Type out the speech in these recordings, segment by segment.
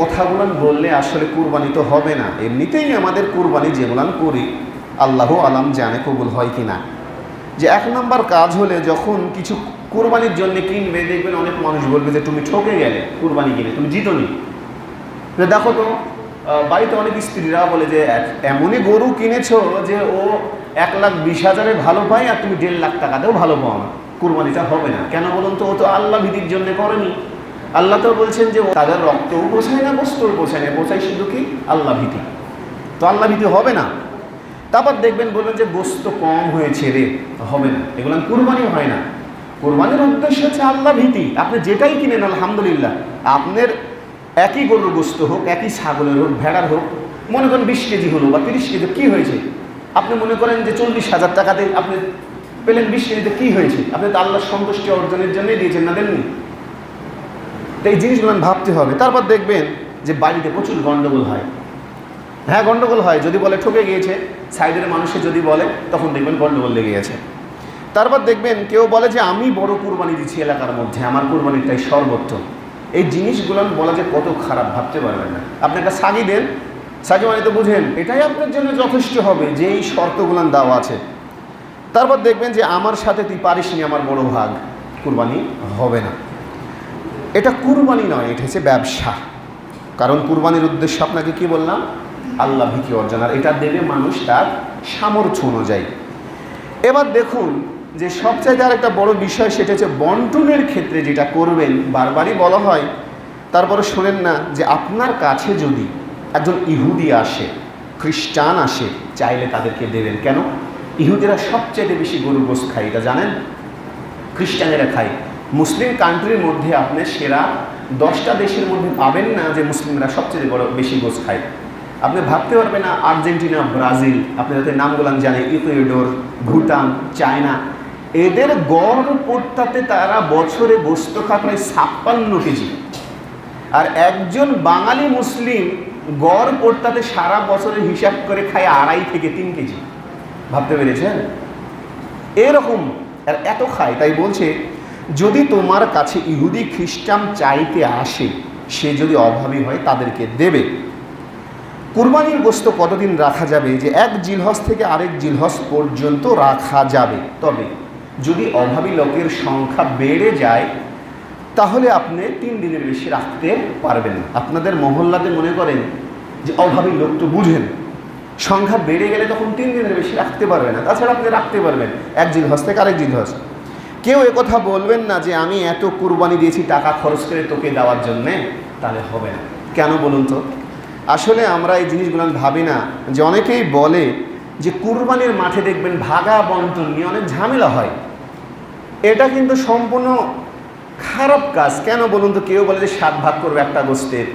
কথাগুলো বললে আসলে কুরবানি তো হবে না। এমনিতেই আমাদের কুরবানি যেগুলান করি, আল্লাহ আলাম জানে কবুল হয় কি না যে এক নম্বর কাজ হলে যখন কিছু কুরবানির জন্য কিনবে, দেখবেন অনেক মানুষ বলবে যে, তুমি ঠকে গেলে কুরবানি কিনে, তুমি জিতনি দেখো তো বাড়িতে অনেক স্ত্রীরা বলে যে এমনই গরু কিনেছ যে ও এক লাখ বিশ হাজারে ভালো পায় আর তুমি দেড় লাখ টাকাতেও ভালো পাও না। কুরবানিটা হবে না। কেন বলুন তো, ও তো আল্লাহ ভীতির জন্য করেনি। আল্লাহ তো বলছেন যে তাদের রক্তও পোষায় না বস্ত্রও পোষায় না পোষায় শুধু কি? আল্লাহ ভীতি। তো আল্লাহ ভীতি হবে না। তারপর দেখবেন বলবেন যে গোস্ত কম হয়েছে রে হবে না। এগুলো কুরবানি হয় না। কোরবানির উদ্দেশ্য হচ্ছে আল্লাহ ভীতি। আপনি যেটাই কিনেন, আলহামদুলিল্লাহ, আপনার একই গরুর গোস্ত হোক, একই ছাগলের হোক, ভেড়ার হোক, মনে করেন বিশ কেজি হলো বা তিরিশ কেজি, কী হয়েছে? আপনি মনে করেন যে চল্লিশ হাজার টাকাতে আপনি পেলেন বিশ কেজিতে কী হয়েছে? আপনি তো আল্লাহর সন্তুষ্টি অর্জনের জন্যই দিয়েছেন না, দেননি? এই জিনিসগুলো ভাবতে হবে। তারপর দেখবেন যে বাড়িতে প্রচুর গণ্ডগোল হয়। হ্যাঁ গন্ডগোল হয়। যদি বলে ঠকে গিয়েছে, সাইডের মানুষে যদি বলে, তখন দেখবেন গন্ডগোল লেগে গেছে। তারপর দেখবেন কেউ বলে যে, আমি বড় কুরবানি দিচ্ছি এলাকার মধ্যে। আমার কুরবানিটাই সর্বোত্তম এই জিনিসগুলো বলা যে কত খারাপ, ভাবতে পারবেন না। আপনি একটা সাগি দেন। সাগি মানে তো বুঝেন, এটাই আপনার জন্য যথেষ্ট হবে, যে এই শর্তগুলো দেওয়া আছে। তারপর দেখবেন যে, আমার সাথে তুই পারিস নি আমার বড় ভাগ। কুরবানি হবে না। এটা কুরবানি নয়, এটা হচ্ছে ব্যবসা। কারণ কুরবানির উদ্দেশ্য আপনাকে কি বললাম? আল্লাহ ভীতি অর্জন। আর এটা দেবে মানুষ তার সামর্থ্য অনুযায়ী। এবার দেখুন যে সবচাইতে আর একটা বড় বিষয়, সেটা হচ্ছে বন্টনের ক্ষেত্রে যেটা করবেন, বারবারই বলা হয়, তারপরে শোনেন না, যে আপনার কাছে যদি একজন ইহুদি আসে, খ্রিস্টান আসে, চাইলে তাদেরকে দেবেন। কেন? ইহুদিরা সবচাইতে বেশি গরু গোস খায়, এটা জানেন? খ্রিস্টানেরা খায়। মুসলিম কান্ট্রির মধ্যে আপনি সেরা দশটা দেশের মধ্যে পাবেন না যে মুসলিমরা সবচেয়ে বড় বেশি গোস খায়। আপনি ভাবতে পারবেন না আর্জেন্টিনা, ব্রাজিল, আপনি যাতে নামগুলান জানে, ইকুয়েডোর, ভুটান, চায়না, এদের গড় পোট্টাতে তারা বছরে গোস্ত খায় প্রায় ছাপ্পান্ন কেজি। আর একজন বাঙালি মুসলিম গড় পোট্টাতে সারা বছরের হিসাব করে খায় আড়াই থেকে তিন কেজি। ভাবতে পেরেছেন? এরকম, আর এত খায়, তাই বলছে যদি তোমার কাছে ইহুদি খ্রিস্টান চাইতে আসে, সে যদি অভাবী হয়, তাদেরকে দেবে। কুরবানির গোস্ত কতদিন রাখা যাবে? যে এক জিলহস থেকে আরেক জিলহস পর্যন্ত রাখা যাবে। তবে যদি অভাবী লোকের সংখ্যা বেড়ে যায়, তাহলে আপনি তিন দিনের বেশি রাখতে পারবেন আপনাদের মহল্লাতে মনে করেন যে অভাবী লোক তো বুঝেন। সংখ্যা বেড়ে গেলে তখন তিন দিনের বেশি রাখতে পারবে না। তাছাড়া আপনি রাখতে পারবেন। এক জিলহস থেকে আরেক জিলহস কেউ কথা বলবেন না যে আমি এত কুরবানি দিয়েছি, টাকা খরচ করে তোকে দেওয়ার জন্যে, তাহলে হবে না। কেন বলুন তো? আসলে আমরা এই জিনিসগুলো ভাবি না যে অনেকেই বলে যে কুরবানির মাঠে দেখবেন ভাগা বন্টন নিয়ে অনেক ঝামেলা হয়। এটা কিন্তু সম্পূর্ণ খারাপ কাজ। কেন বলুন তো? কেউ বলে যে সাত ভাগ করব, একটা গোষ্ঠের।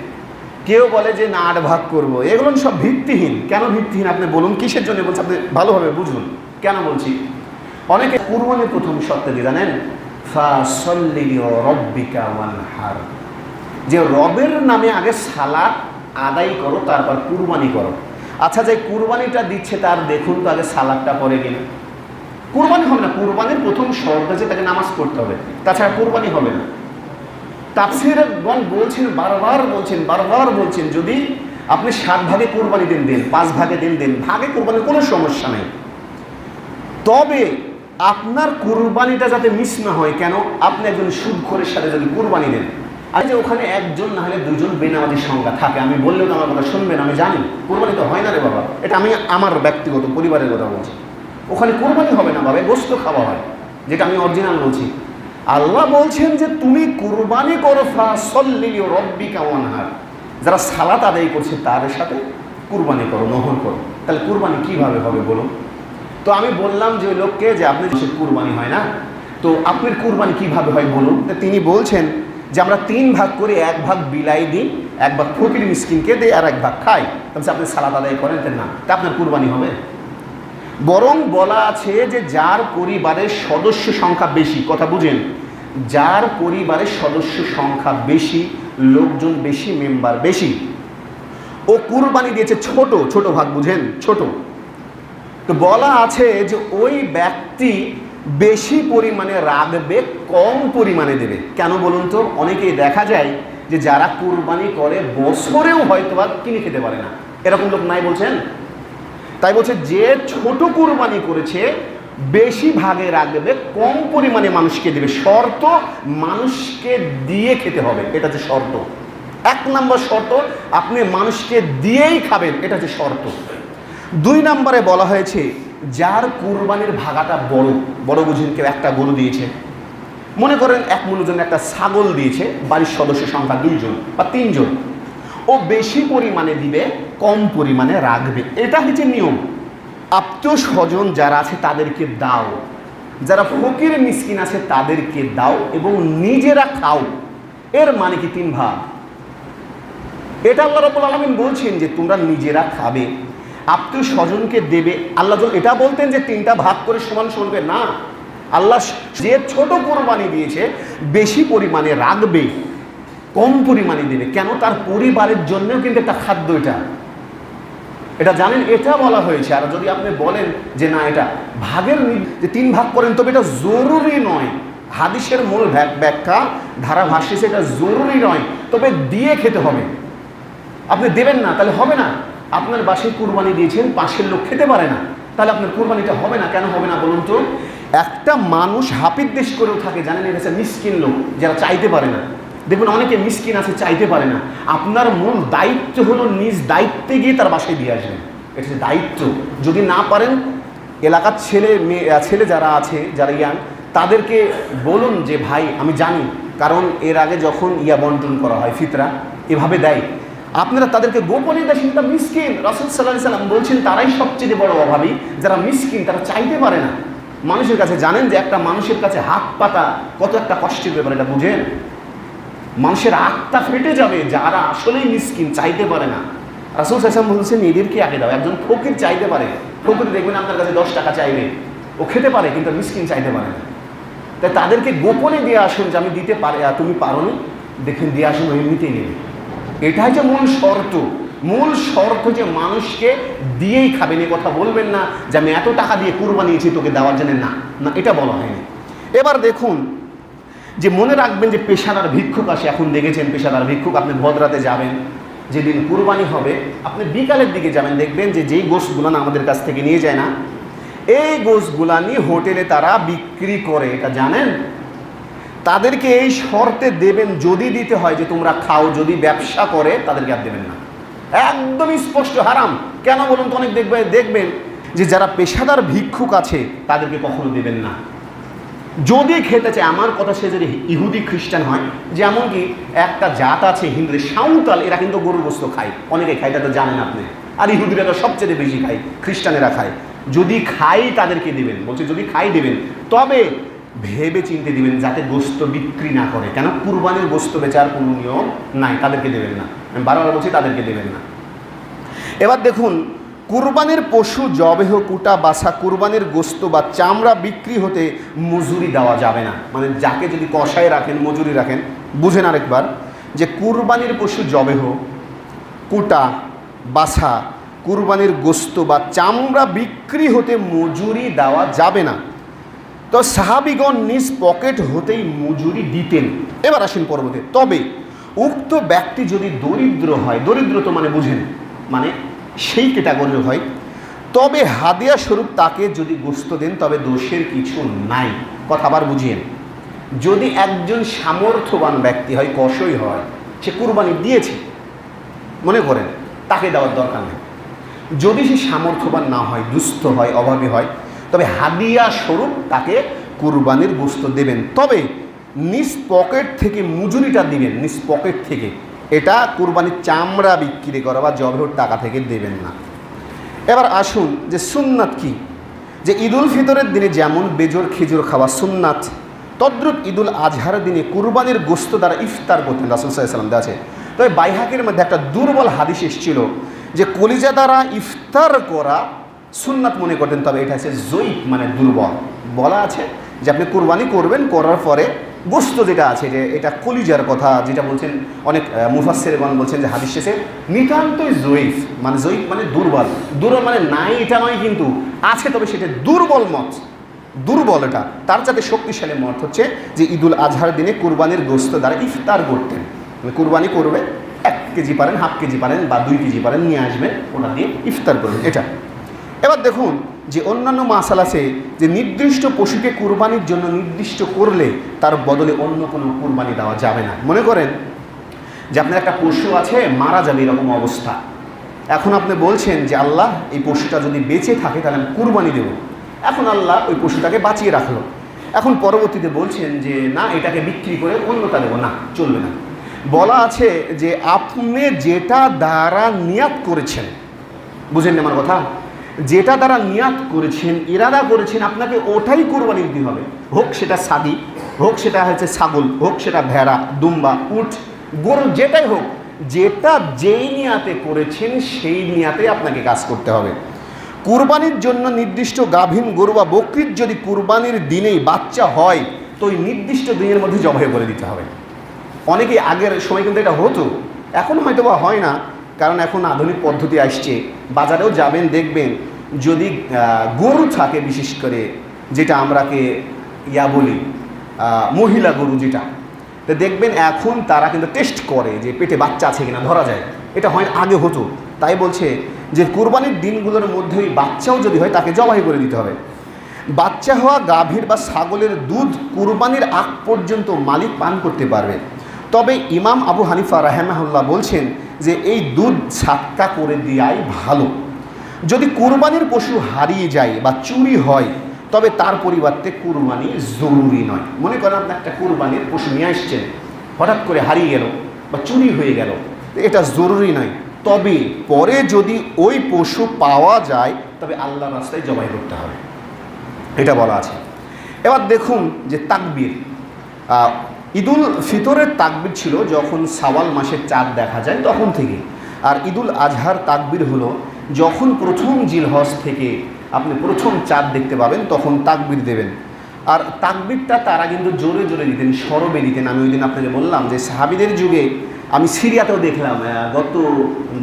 কেউ বলে যে না, আট ভাগ করব। এগুলো সব ভিত্তিহীন। কেন ভিত্তিহীন? আপনি বলুন, কিসের জন্য বলছে আপনি ভালোভাবে বুঝুন। কেন বলছি? অনেকে কুরবানির প্রথম শর্তে জানেন যে রবের নামে আগে সালাদ আদায় করো, তারপর কুরবানি করো। আচ্ছা যে কুরবানিটা দিচ্ছে তার, দেখুন তো আগে সালাদটা পরে কিনা। কুরবানি হবে না, কুরবানির প্রথম শর্ত আছে তাকে নামাজ পড়তে হবে। তাছাড়া কুরবানি হবে না। তাফসিরগণ বলছেন, বারবার বলছেন বারবার বলছেন, যদি আপনি সাত ভাগে কুরবানি দিন, দেন, পাঁচ ভাগে দিন, দেন, ভাগে কুরবানির কোনো সমস্যা নেই। তবে আপনার কুরবানিটা যাতে মিস না হয়, কেন? আপনি একজন সুদখোরের সাথে যদি কুরবানি দেন। আর যে ওখানে একজন না হলে দুজন বেনামাজির সংখ্যা থাকে, আমি বললেও তো আমার কথা শুনবেন, আমি জানি। কুরবানি তো হয় না রে বাবা। এটা আমি আমার ব্যক্তিগত, পরিবারের কথা বলছি। ওখানে কুরবানি হবে না বাবা গোস্ত খাওয়া হয়, যেটা আমি অরিজিনাল বলছি। আল্লাহ বলছেন যে, তুমি কুরবানি করো ফাসল্লিলি রব্বিকা ওয়ানহার। যারা সালাত আদায় করছে, তাদের সাথে কুরবানি করো নহর করো। তাহলে কুরবানি কীভাবে হবে বলুন? তো আমি বললাম যে লোককে যে আপনি যে কুরবানি হয় না, তো আপনার কুরবানি কীভাবে হয় বলুন? তো তিনি বলছেন যে আমরা তিন ভাগ করে এক ভাগ বিলাই দিই, এক ভাগ ফকির মিসকিনকে দিই আর এক ভাগ খাই। তাহলে আপনি সালাদ আদায় করেন না। তা আপনার কুরবানি হবে। বরং বলা আছে যে যার পরিবারের সদস্য সংখ্যা বেশি, কথা বুঝেন, যার পরিবারের সদস্য সংখ্যা বেশি, লোকজন বেশি মেম্বার বেশি। ও কুরবানি দিয়েছে ছোট ছোট ভাগ, বুঝেন, ছোট। তো বলা আছে যে ওই ব্যক্তি বেশি পরিমাণে রাখবে কম পরিমাণে দেবে। কেন বলুন তো? অনেকেই দেখা যায় যে যারা কুরবানি করে, বছরেও হয়তো বা কিনে খেতে পারে না। এরকম লোক নাই বলছেন? তাই বলছে, যে ছোট কুরবানি করেছে, বেশি ভাগে রাখবে কম পরিমাণে মানুষকে দেবে। শর্ত, মানুষকে দিয়ে খেতে হবে। এটা হচ্ছে শর্ত। এক নম্বর শর্ত, আপনি মানুষকে দিয়েই খাবেন। এটা হচ্ছে শর্ত। দুই নম্বরে বলা হয়েছে, যার কুরবানির ভাগাটা বড় বড় বুঝেন কেউ একটা গরু দিয়েছে। মনে করেন এক মূলজন একটা ছাগল দিয়েছে, বাড়ির সদস্য সংখ্যা দুইজন বা তিনজন। ও বেশি পরিমাণে দিবে, কম পরিমাণে রাখবে। এটা হচ্ছে নিয়ম। আত্মীয় স্বজন যারা আছে, তাদেরকে দাও। যারা ফকির, মিসকিন আছে, তাদেরকে দাও এবং নিজেরা খাও। এর মানে কি তিন ভাগ? এটা আল্লাহ রবুল আলমিন বলছেন যে তোমরা নিজেরা খাবে। আত্মীয় স্বজনকে দেবে। আল্লাহ এটা বলতেন যে তিনটা ভাগ করে সমান করে না। আল্লাহ যে ছোট কোরবানি দিয়েছে, বেশি পরিমাণে রাখবে, কম পরিমাণে দেবে। কেন? তার পরিবারের জন্যও কিন্তু একটা খাদ্য এটা। এটা জানেন? এটা বলা হয়েছে। আর যদি আপনি বলেন যে, না, এটা ভাগের যে তিন ভাগ করেন, তবে এটা জরুরি নয়। হাদিসের মূল ব্যাখ্যা ধারা ভাষ্যে এটা জরুরি নয়। তবে দিয়ে খেতে হবে। আপনি দেবেন না, তাহলে হবে না। আপনার বাসায় কুরবানি দিয়েছেন, পাশের লোক খেতে পারে না। তাহলে আপনার কুরবানিটা হবে না, কেন হবে না বলুন তো? একটা মানুষ হাপির দেশ করেও থাকে, জানেন এটা মিসকিন লোক, যারা চাইতে পারে না। দেখুন, অনেকে মিসকিন আছে, চাইতে পারে না। আপনার মূল দায়িত্ব হলো নিজ দায়িত্বে গিয়ে তার বাসায় দিয়ে আসবেন। এটা দায়িত্ব। যদি না পারেন, এলাকার ছেলে, মেয়ে ছেলে যারা আছে, যারা ইয়াং, তাদেরকে বলুন যে, ভাই, আমি জানি। কারণ এর আগে যখন ইয়া বন্টন করা হয় ফিতরা, এভাবে দেয়। আপনারা তাদেরকে গোপনে দেখেন তা মিসকিন। রাসুল সাল্লাহ সাল্লাম বলছেন, তারাই সবচেয়ে বড় অভাবী। যারা মিসকিন, তারা চাইতে পারে না। মানুষের কাছে জানেন যে একটা মানুষের কাছে হাত পাতা কত একটা কষ্টের ব্যাপার, এটা বুঝেন? মানুষের আত্মা ফেটে যাবে, যারা আসলেই মিসকিন, চাইতে পারে না। রাসুল সাসাম বলছেন, এদেরকে আগে দাও। একজন ফকির চাইতে পারে। ফকির দেখবেন আপনার কাছে দশ টাকা চাইবে। ও খেতে পারে, কিন্তু মিসকিন চাইতে পারে না। তাই তাদেরকে গোপনে দিয়ে আসুন যে আমি দিতে পারে, আর তুমি পারো দেখেন, দিয়ে আসুন এমনিতেই নেবে। এটাই যে মূল শর্ত। মূল শর্ত যে মানুষকে দিয়েই খাবেন, এ কথা বলবেন না যে আমি এত টাকা দিয়ে কুরবানিয়েছি তোকে দেওয়ার জন্য। না না, এটা বলা হয়নি। এবার দেখুন যে মনে রাখবেন যে পেশাদার ভিক্ষুক আসে। এখন দেখেছেন পেশাদার ভিক্ষুক, আপনি ভদ্রাতে যাবেন, যেদিন কুরবানি হবে, আপনি বিকালের দিকে যাবেন, দেখবেন যে যেই গোশগুলো না আমাদের কাছ থেকে নিয়ে যায় না, এই গোশগুলা নিয়ে হোটেলে তারা বিক্রি করে। এটা জানেন? তাদেরকে এই শর্তে দেবেন, যদি দিতে হয় যে তোমরা খাও, যদি ব্যবসা করে, তাদেরকে আর দেবেন না। একদমই স্পষ্ট, হারাম। কেন বলুন তো, অনেক দেখবে, দেখবেন যে যারা পেশাদার ভিক্ষুক আছে, তাদেরকে কখনো দেবেন না। যদি খেতে চায়, আমার কথা সে যদি ইহুদি, খ্রিস্টান হয়, যেমন কি একটা জাত আছে হিন্দুদের, সাঁওতাল, এরা কিন্তু গরুর গোস্ত খায়। অনেকে খায়, এটা তো জানেন আপনি। আর ইহুদিরা তো সবচেয়ে বেশি খায়, খ্রিস্টানেরা খায়। যদি খাই, তাদেরকে দেবেন। বলছে, যদি খাই, দেবেন। তবে ভেবে চিনতে দিবেন যাতে গোস্ত বিক্রি না করে। কেন? কুরবানির গোস্ত বেচার কোনো নিয়ম নাই, তাদেরকে দেবেন না। আমি বারবার বলছি, তাদেরকে দেবেন না। এবার দেখুন, কুরবানির পশু জবেহ কুটা বাসা কুরবানির গোস্ত বা চামড়া বিক্রি হতে মজুরি দেওয়া যাবে না। মানে যাকে যদি কষায় রাখেন, মজুরি রাখেন, বুঝেন আরেকবার, যে কুরবানির পশু জবেহ কুটা বাসা কুরবানির গোস্ত বা চামড়া বিক্রি হতে মজুরি দেওয়া যাবে না। তো সাহাবিগণ নিজ পকেট হতেই মজুরি দিতেন। এবার আসেন পর্বতে। তবে উক্ত ব্যক্তি যদি দরিদ্র হয়, দরিদ্র তো মানে বুঝেন মানে সেই ক্যাটাগরির হয়, তবে হাদিয়া স্বরূপ তাকে যদি গোস্ত দেন, তবে দোষের কিছু নাই। কথা আবার বুঝিয়েন যদি একজন সামর্থ্যবান ব্যক্তি হয় কষই হয়, সে কুরবানি দিয়েছে, মনে করেন, তাকে দেওয়ার দরকার নেই। যদি সে সামর্থ্যবান না হয়, দুস্থ হয়, অভাবী হয় তবে হাদিয়া স্বরূপ তাকে কুরবানির গোস্ত দেবেন। তবে নিজ পকেট থেকে মজুরিটা দিবেন, নিজ পকেট থেকে। এটা কুরবানির চামড়া বিক্রি করা বা জবের টাকা থেকে দেবেন না। এবার আসুন যে সুন্নাত কি? যে ঈদুল ফিতরের দিনে যেমন বেজোর, খেজুর খাওয়া সুন্নাত, তদ্রুপ ঈদুল আজহার দিনে কুরবানির গোস্ত দ্বারা ইফতার করতেন রাসুল সাল্লাম আছে। তবে বাইহাকের মধ্যে একটা দুর্বল হাদিস এসেছিল যে কলিজা দ্বারা ইফতার করা সুন্নাত মনে করতেন তবে এটা হচ্ছে জৈব মানে দুর্বল। বলা আছে যে আপনি কুরবানি করবেন, করার পরে গোস্ত যেটা আছে, যে এটা কলিজার কথা, যেটা বলছেন অনেক মুফাসেরগণ বলছেন যে হাদিস শেষে, নিতান্তই জয়ীফ মানে জয়ীফ মানে দুর্বল। দুর্বল মানে নাই, এটা নয় কিন্তু আছে, তবে সেটা দুর্বল মত, দুর্বল এটা। তার যাতে শক্তিশালী মত হচ্ছে যে ঈদুল আজহার দিনে কুরবানির গোস্ত দ্বারা ইফতার করতেন। কুরবানি করবে, এক কেজি পারেন, হাফ কেজি পারেন বা দুই কেজি পারেন, নিয়ে আসবেন, ওটা দিয়ে ইফতার করবেন। এটা। এবার দেখুন যে অন্যান্য মাসাল আছে যে নির্দিষ্ট পশুকে কুরবানির জন্য নির্দিষ্ট করলে তার বদলে অন্য কোনো কুরবানি দেওয়া যাবে না। মনে করেন যে আপনার একটা পশু আছে, মারা যাবে এরকম অবস্থা। এখন আপনি বলছেন যে, আল্লাহ, এই পশুটা যদি বেঁচে থাকে তাহলে আমি কুরবানি দেব। এখন আল্লাহ ওই পশুটাকে বাঁচিয়ে রাখল। এখন পরবর্তীতে বলছেন যে, না, এটাকে বিক্রি করে অন্যটা দেবো। না, চলবে না। বলা আছে যে, আপনি যেটা দ্বারা নিয়াত করেছেন। বুঝেন আমার কথা? যেটা তারা নিয়াত করেছেন, ইরাদা করেছেন, আপনাকে ওটাই কোরবানি দিতে হবে। হোক সেটা সাদি হোক সেটা হচ্ছে ছাগল, হোক সেটা ভেড়া, দুম্বা, উট, গরু, যেটাই হোক, যেটা যেই নিয়াতে করেছেন, সেই নিয়াতে আপনাকে কাজ করতে হবে। কুরবানির জন্য নির্দিষ্ট গাভীন গরু বা বকরির যদি কুরবানির দিনেই বাচ্চা হয়, তো ওই নির্দিষ্ট দিনের মধ্যে জবাই করে দিতে হবে। অনেকেই আগের সময় কিন্তু এটা হতো, এখন হয়তো বা হয় না। কারণ এখন আধুনিক পদ্ধতি আসছে। বাজারেও যাবেন, দেখবেন। যদি গরু থাকে বিশেষ করে, যেটা আমরাকে ইয়া বলি মহিলা গরু যেটা, তো দেখবেন এখন তারা কিন্তু টেস্ট করে যে পেটে বাচ্চা আছে কিনা, ধরা যায়। এটা হয় আগে হতো। তাই বলছে যে কোরবানির দিনগুলোর মধ্যে ওই বাচ্চাও যদি হয়, তাকে জবাই করে দিতে হবে। বাচ্চা হওয়া গাভীর বা ছাগলের দুধ কোরবানির আগ পর্যন্ত মালিক পান করতে পারবে। তবে ইমাম আবু হানিফা রাহেমাহুল্লাহ বলছেন যে এই দুধ ছাক্কা করে দেওয়াই ভালো। যদি কুরবানির পশু হারিয়ে যায় বা চুরি হয়, তবে তার পরিবর্তে কুরবানি জরুরি নয়। মনে করেন আপনি একটা কুরবানির পশু নিয়ে আসছেন, হঠাৎ করে হারিয়ে গেল বা চুরি হয়ে গেল, এটা জরুরি নয়। তবে পরে যদি ওই পশু পাওয়া যায়, তবে আল্লাহ রাস্তায় জবাই করতে হবে। এটা বলা আছে। এবার দেখুন যে তাকবির ঈদুল ফিতরের তাকবির ছিল যখন সাওয়াল মাসের চাঁদ দেখা যায় তখন থেকে। আর ঈদুল আজহার তাকবির হলো যখন প্রথম জিলহজ থেকে আপনি প্রথম চাঁদ দেখতে পাবেন তখন তাকবির দেবেন। আর তাকবিরটা তারা কিন্তু জোরে জোরে দিতেন, সরবে দিতেন। আমি ওই দিন আপনাকে বললাম যে সাহাবিদের যুগে আমি সিরিয়াতেও দেখলাম গত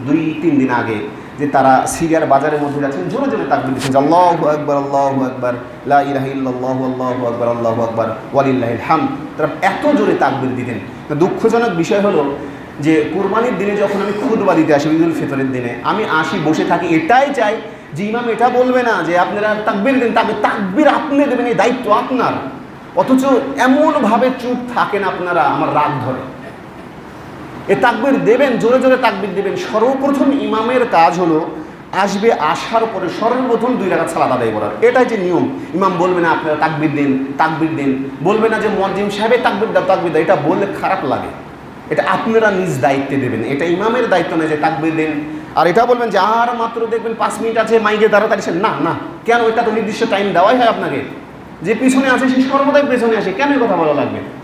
দুই তিন দিন আগে যে তারা সিরিয়ার বাজারের মধ্যে যাচ্ছেন, জোরে জোরে তাকবির দিচ্ছেন আল্লাহ আকবর আল্লাহ আকবর, লা ইলাহা ইল্লাল্লাহ, আল্লাহু আকবর আল্লাহু আকবর, ওয়ালিল্লাহিল হাম তারা এত জোরে তাকবির দিতেন। তো দুঃখজনক বিষয় হলো যে কুরবানির দিনে যখন আমি খুদবা দিতে আসি, ঈদুল ফিতরের দিনে, আমি আসি, বসে থাকি, এটাই চাই যে ইমাম এটা বলবে না যে আপনারা তাকবির দিন, তাকে তাকবির আপনি দেবেন, এই দায়িত্ব আপনার। অথচ এমনভাবে চুপ থাকেন আপনারা, আমার রাগ ধরে। এ তাকবির দেবেন, জোরে জোরে তাকবির দেবেন। সর্বপ্রথম ইমামের কাজ হলো, আসবে আসার পরে সর্বপ্রথম দুই রাখা সালাদ আদায় করার। এটাই যে নিয়ম। ইমাম বলবে, না, আপনারা তাকবির দিন তাকবির দিন। বলবে না যে মজিম সাহেবে তাকবির দাও তাকবির দাও। এটা বললে খারাপ লাগে। এটা আপনারা নিজ দায়িত্বে দেবেন। এটা ইমামের দায়িত্ব নয় যে, তাকবির দিন। আর এটা বলবেন যে, আর মাত্র দেখবেন পাঁচ মিনিট আছে, মাইকে সে না না। কেন? এটা তো নির্দিষ্ট টাইম দেওয়াই হয় আপনাকে। যে পিছনে আছে সে সর্বদাই পেছনে আসে। কেন কথা বলা লাগবে?